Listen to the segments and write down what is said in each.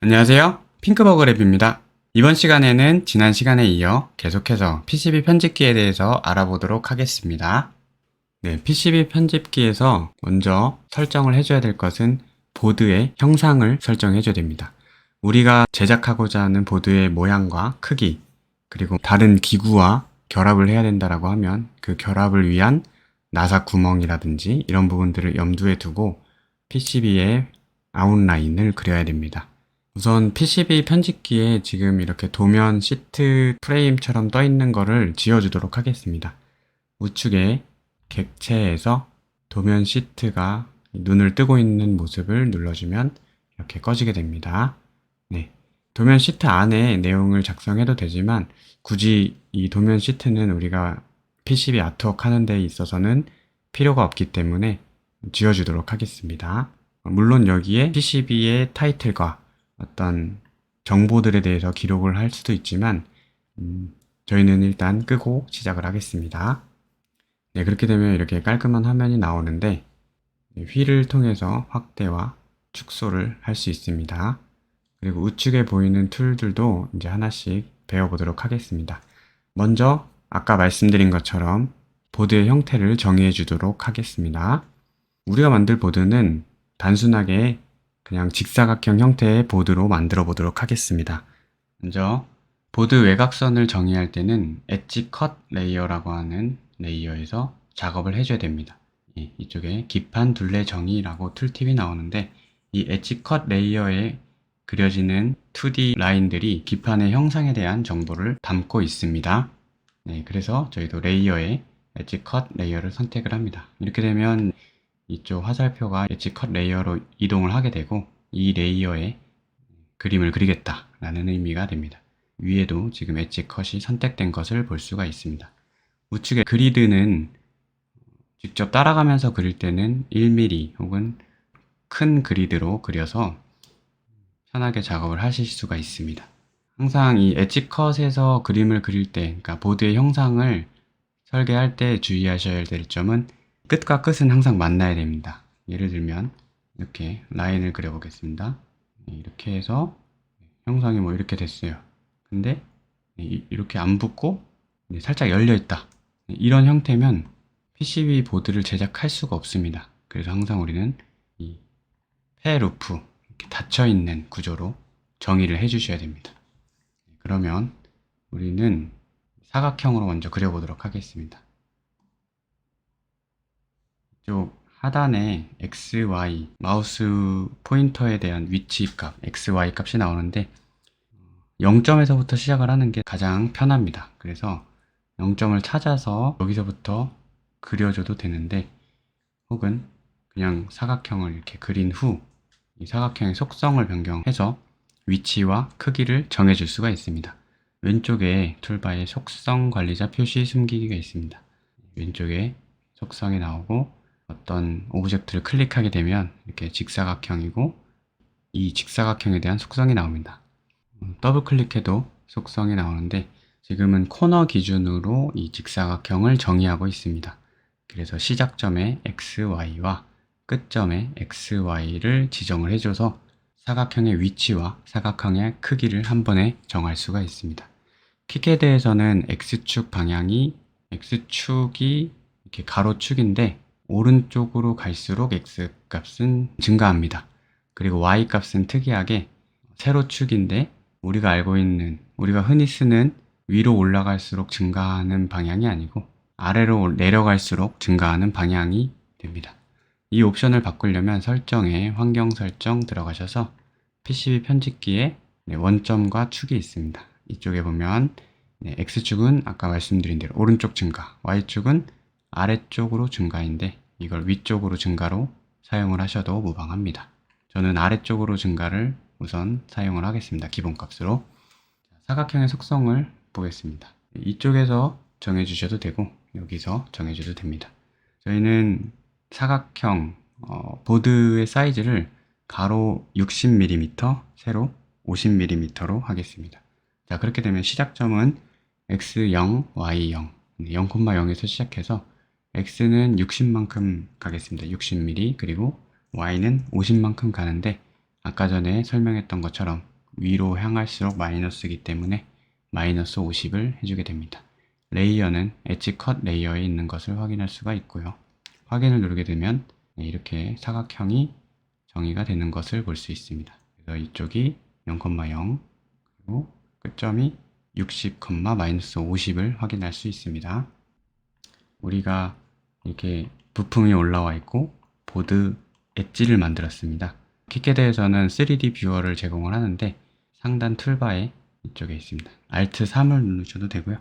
안녕하세요. 핑크버그 랩입니다. 이번 시간에는 지난 시간에 이어 계속해서 PCB 편집기에 대해서 알아보도록 하겠습니다. 네, PCB 편집기에서 먼저 설정을 해줘야 될 것은 보드의 형상을 설정해줘야 됩니다. 우리가 제작하고자 하는 보드의 모양과 크기, 그리고 다른 기구와 결합을 해야 된다라고 하면 그 결합을 위한 나사 구멍이라든지 이런 부분들을 염두에 두고 PCB의 아웃라인을 그려야 됩니다. 우선 PCB 편집기에 지금 이렇게 도면 시트 프레임처럼 떠 있는 거를 지워주도록 하겠습니다. 우측에 객체에서 도면 시트가 눈을 뜨고 있는 모습을 눌러주면 이렇게 꺼지게 됩니다. 네. 도면 시트 안에 내용을 작성해도 되지만 굳이 이 도면 시트는 우리가 PCB 아트웍 하는 데 있어서는 필요가 없기 때문에 지워주도록 하겠습니다. 물론 여기에 PCB의 타이틀과 어떤 정보들에 대해서 기록을 할 수도 있지만 음, 저희는 일단 끄고 시작을 하겠습니다. 네, 그렇게 되면 이렇게 깔끔한 화면이 나오는데 네, 휠을 통해서 확대와 축소를 할 수 있습니다. 그리고 우측에 보이는 툴들도 이제 하나씩 배워보도록 하겠습니다. 먼저 아까 말씀드린 것처럼 보드의 형태를 정의해 주도록 하겠습니다. 우리가 만들 보드는 단순하게 그냥 직사각형 형태의 보드로 만들어 보도록 하겠습니다. 먼저 보드 외곽선을 정의할 때는 엣지 컷 레이어라고 하는 레이어에서 작업을 해줘야 됩니다. 예, 이쪽에 기판 둘레 정의라고 툴팁이 나오는데 이 엣지 컷 레이어에 그려지는 2D 라인들이 기판의 형상에 대한 정보를 담고 있습니다. 네, 그래서 저희도 레이어에 엣지 컷 레이어를 선택을 합니다. 이렇게 되면 이쪽 화살표가 엣지 컷 레이어로 이동을 하게 되고 이 레이어에 그림을 그리겠다라는 의미가 됩니다. 위에도 지금 엣지 컷이 선택된 것을 볼 수가 있습니다. 우측의 그리드는 직접 따라가면서 그릴 때는 1mm 혹은 큰 그리드로 그려서 편하게 작업을 하실 수가 있습니다. 항상 이 엣지 컷에서 그림을 그릴 때, 그러니까 보드의 형상을 설계할 때 주의하셔야 될 점은 끝과 끝은 항상 만나야 됩니다. 예를 들면 이렇게 라인을 그려보겠습니다. 네, 이렇게 해서 형상이 뭐 이렇게 됐어요. 근데 이- 이렇게 안 붙고 네, 살짝 열려 있다. 이런 형태면 PCB 보드를 제작할 수가 없습니다. 그래서 항상 우리는 이 페루프 닫혀 있는 구조로 정의를 해 주셔야 됩니다. 그러면 우리는 사각형으로 먼저 그려보도록 하겠습니다. 이쪽 하단에 x, y 마우스 포인터에 대한 위치 값 x, y 값이 나오는데 0점에서부터 시작을 하는 게 가장 편합니다. 그래서 0점을 찾아서 여기서부터 그려줘도 되는데 혹은 그냥 사각형을 이렇게 그린 후 이 사각형의 속성을 변경해서 위치와 크기를 정해줄 수가 있습니다. 왼쪽에 툴바에 속성 관리자 표시 숨기기가 있습니다. 왼쪽에 속성이 나오고 어떤 오브젝트를 클릭하게 되면 이렇게 직사각형이고 이 직사각형에 대한 속성이 나옵니다. 음, 더블 클릭해도 속성이 나오는데 지금은 코너 기준으로 이 직사각형을 정의하고 있습니다. 그래서 시작점에 x, y와 끝점에 x, y를 지정을 해줘서 사각형의 위치와 사각형의 크기를 한 번에 정할 수가 있습니다. 킥에 대해서는 x축 방향이 x축이 이렇게 가로축인데 오른쪽으로 갈수록 x 값은 증가합니다. 그리고 y 값은 특이하게 세로축인데 우리가 알고 있는 우리가 흔히 쓰는 위로 올라갈수록 증가하는 방향이 아니고 아래로 내려갈수록 증가하는 방향이 됩니다. 이 옵션을 바꾸려면 설정에 환경 설정 들어가셔서 PCB 편집기에 네, 원점과 축이 있습니다. 이쪽에 보면 네, X축은 아까 말씀드린 대로 오른쪽 증가, Y축은 아래쪽으로 증가인데 이걸 위쪽으로 증가로 사용을 하셔도 무방합니다. 저는 아래쪽으로 증가를 우선 사용을 하겠습니다. 기본값으로. 사각형의 속성을 보겠습니다. 이쪽에서 정해주셔도 되고 여기서 정해줘도 됩니다. 저희는 사각형 어, 보드의 사이즈를 가로 60mm, 세로 50mm로 하겠습니다. 자 그렇게 되면 시작점은 x0, y0, 0,0에서 시작해서 x는 60만큼 가겠습니다. 60mm 그리고 Y는 50만큼 가는데 아까 전에 설명했던 것처럼 위로 향할수록 마이너스이기 때문에 마이너스 50을 해주게 됩니다. 레이어는 엣지 컷 레이어에 있는 것을 확인할 수가 있고요. 확인을 누르게 되면 네, 이렇게 사각형이 정의가 되는 것을 볼 수 있습니다. 그래서 이쪽이 0,0 그리고 끝점이 60, 마이너스 50을 확인할 수 있습니다. 우리가 이렇게 부품이 올라와 있고 보드 엣지를 만들었습니다. 키캐드에서는 3D 뷰어를 제공을 하는데 상단 툴바에 이쪽에 있습니다. Alt 3을 누르셔도 되고요.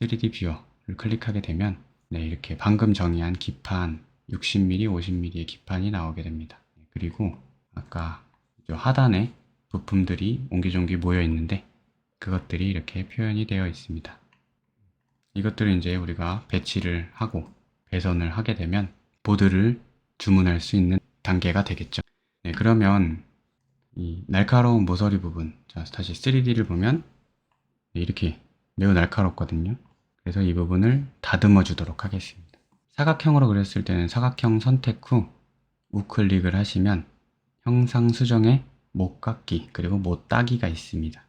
3D 뷰어를 클릭하게 되면 네, 이렇게 방금 정의한 기판 60mm, 50mm의 기판이 나오게 됩니다. 그리고 아까 저 하단에 부품들이 옹기종기 모여 있는데 그것들이 이렇게 표현이 되어 있습니다. 이것들을 이제 우리가 배치를 하고 배선을 하게 되면 보드를 주문할 수 있는 단계가 되겠죠. 네, 그러면 이 날카로운 모서리 부분, 자, 다시 3D를 보면 네, 이렇게 매우 날카롭거든요. 그래서 이 부분을 다듬어 주도록 하겠습니다. 사각형으로 그렸을 때는 사각형 선택 후 우클릭을 하시면 형상 수정에 못 깎기 그리고 못 따기가 있습니다.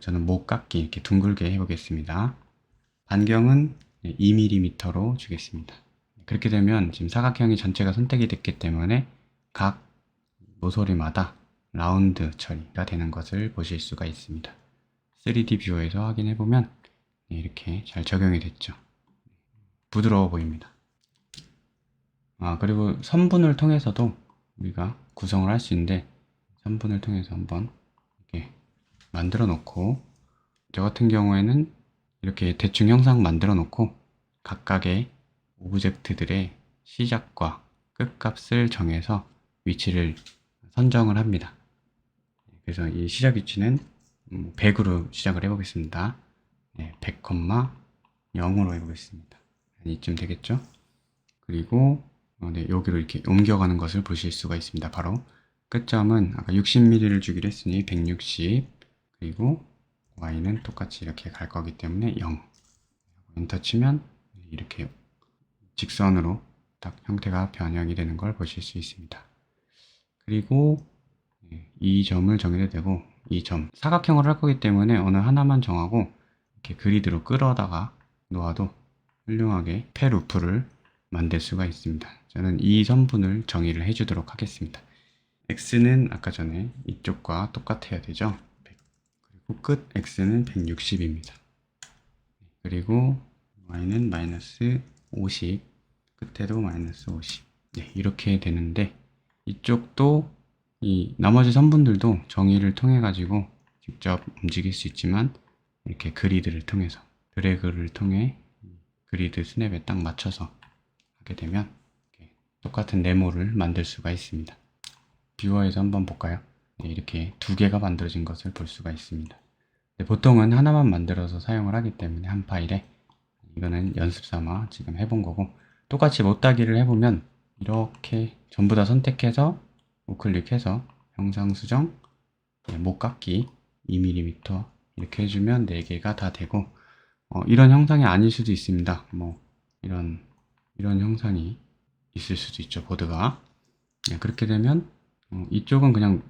저는 못 깎기 이렇게 둥글게 해보겠습니다. 반경은 2mm로 주겠습니다. 그렇게 되면 지금 사각형이 전체가 선택이 됐기 때문에 각 모서리마다 라운드 처리가 되는 것을 보실 수가 있습니다. 3D 뷰어에서 확인해 보면 네, 이렇게 잘 적용이 됐죠. 부드러워 보입니다. 아, 그리고 선분을 통해서도 우리가 구성을 할 수 있는데 선분을 통해서 한번 이렇게 만들어 놓고 저 같은 경우에는 이렇게 대충 형상 만들어 놓고 각각의 오브젝트들의 시작과 끝값을 정해서 위치를 선정을 합니다. 그래서 이 시작 위치는 100으로 시작을 해보겠습니다. 네, 100, 0으로 해보겠습니다. 이쯤 되겠죠? 그리고 어, 네, 여기로 이렇게 옮겨가는 것을 보실 수가 있습니다. 바로 끝점은 아까 60mm를 주기로 했으니 160 그리고 y는 똑같이 이렇게 갈 거기 때문에 0 엔터 치면 이렇게 직선으로 딱 형태가 변형이 되는 걸 보실 수 있습니다. 그리고 네, 이 점을 정해도 되고 이 점 사각형을 할 거기 때문에 어느 하나만 정하고 이렇게 그리드로 끌어다가 놓아도 훌륭하게 패 루프를 만들 수가 있습니다. 저는 이 선분을 정의를 해주도록 하겠습니다. x는 아까 전에 이쪽과 똑같아야 되죠. 100. 그리고 끝 x는 160입니다. 그리고 y는 마이너스 50, 끝에도 마이너스 50. 네, 이렇게 되는데 이쪽도 이 나머지 선분들도 정의를 통해 가지고 직접 움직일 수 있지만 이렇게 그리드를 통해서 드래그를 통해 그리드 스냅에 딱 맞춰서 하게 되면 이렇게 똑같은 네모를 만들 수가 있습니다. 뷰어에서 한번 볼까요? 네, 이렇게 두 개가 만들어진 것을 볼 수가 있습니다. 네, 보통은 하나만 만들어서 사용을 하기 때문에 한 파일에 이거는 연습 삼아 지금 해본 거고 똑같이 못따기를 해보면 이렇게 전부 다 선택해서 우클릭해서 형상 수정, 네, 못 깎기 2mm 이렇게 해주면 4개가 다 되고 어, 이런 형상이 아닐 수도 있습니다. 뭐 이런 이런 형상이 있을 수도 있죠 보드가 네, 그렇게 되면 어, 이쪽은 그냥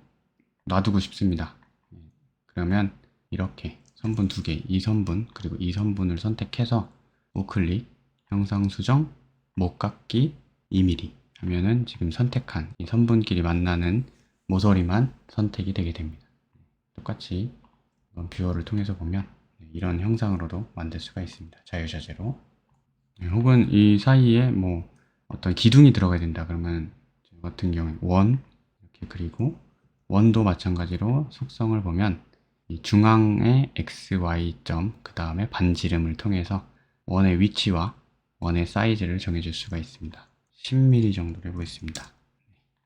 놔두고 싶습니다. 네, 그러면 이렇게 선분 두 개, 이 선분 그리고 이 선분을 선택해서 우클릭, 형상 수정, 못 깎기 2mm 하면은 지금 선택한 이 선분끼리 만나는 모서리만 선택이 되게 됩니다. 똑같이 뷰어를 통해서 보면 이런 형상으로도 만들 수가 있습니다. 자유자재로. 네, 혹은 이 사이에 뭐 어떤 기둥이 들어가야 된다 그러면 저 같은 경우에 원 이렇게 그리고 원도 마찬가지로 속성을 보면 이 중앙의 x, y 점, 그 다음에 반지름을 통해서 원의 위치와 원의 사이즈를 정해줄 수가 있습니다. 10mm 정도로 해보겠습니다.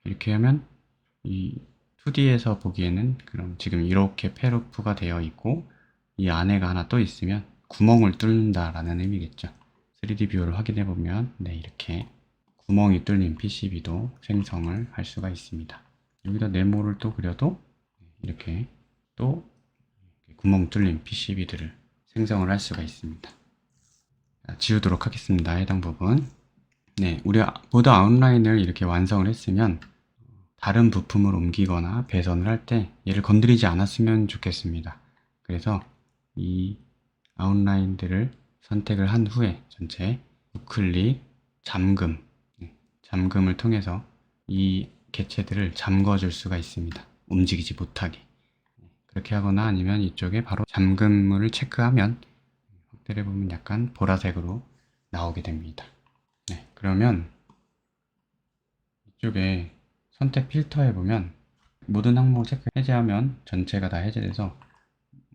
이렇게 하면 이 2D에서 보기에는 그럼 지금 이렇게 패루프가 되어 있고 이 안에가 하나 또 있으면 구멍을 뚫는다라는 의미겠죠. 3D 뷰어를 확인해 보면 네 이렇게 구멍이 뚫린 PCB도 생성을 할 수가 있습니다. 여기다 네모를 또 그려도 이렇게 또 구멍 뚫린 PCB들을 생성을 할 수가 있습니다. 자, 지우도록 하겠습니다. 해당 부분. 네, 우리 보드 아웃라인을 이렇게 완성을 했으면 다른 부품을 옮기거나 배선을 할 때 얘를 건드리지 않았으면 좋겠습니다. 그래서 이 아웃라인들을 선택을 한 후에 전체 우클릭, 잠금, 네, 잠금을 통해서 이 개체들을 잠궈 줄 수가 있습니다. 움직이지 못하게. 그렇게 하거나 아니면 이쪽에 바로 잠금물을 체크하면 확대를 보면 약간 보라색으로 나오게 됩니다. 네, 그러면 이쪽에 선택 필터에 보면 모든 항목을 체크 해제하면 전체가 다 해제돼서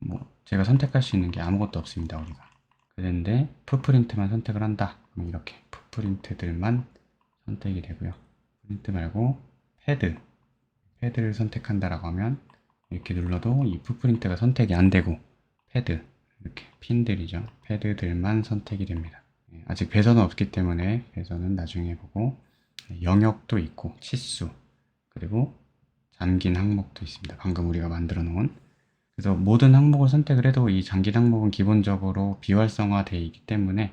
뭐 제가 선택할 수 있는 게 아무것도 없습니다 우리가 그런데 풋프린트만 선택을 한다 그럼 이렇게 풋프린트들만 선택이 되고요 프린트 말고 패드 패드를 선택한다라고 하면 이렇게 눌러도 이 풋프린트가 선택이 안 되고 패드 이렇게 핀들이죠. 패드들만 선택이 됩니다. 예, 아직 배선은 없기 때문에 배선은 나중에 보고 영역도 있고 치수 그리고 잠긴 항목도 있습니다. 방금 우리가 만들어 놓은. 그래서 모든 항목을 선택을 해도 이 잠긴 항목은 기본적으로 비활성화되어 있기 때문에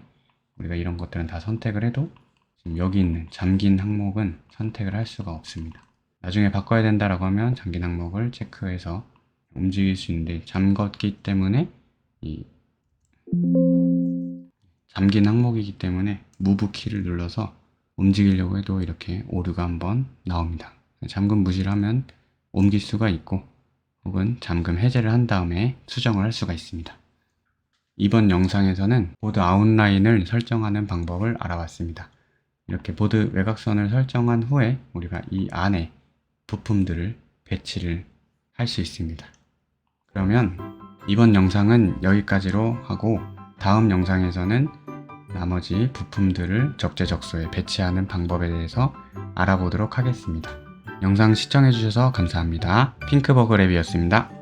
우리가 이런 것들은 다 선택을 해도 지금 여기 있는 잠긴 항목은 선택을 할 수가 없습니다. 나중에 바꿔야 된다라고 하면 잠긴 항목을 체크해서 움직일 수 있는데 잠궜기 때문에 이 잠긴 항목이기 때문에 무브 키를 눌러서 움직이려고 해도 이렇게 오류가 한번 나옵니다. 잠금 무시를 하면 옮길 수가 있고 혹은 잠금 해제를 한 다음에 수정을 할 수가 있습니다. 이번 영상에서는 보드 아웃라인을 설정하는 방법을 알아봤습니다. 이렇게 보드 외곽선을 설정한 후에 우리가 이 안에 부품들을 배치를 할 수 있습니다. 그러면 이번 영상은 여기까지로 하고 다음 영상에서는 나머지 부품들을 적재적소에 배치하는 방법에 대해서 알아보도록 하겠습니다. 영상 시청해주셔서 감사합니다. 핑크버그 랩이었습니다.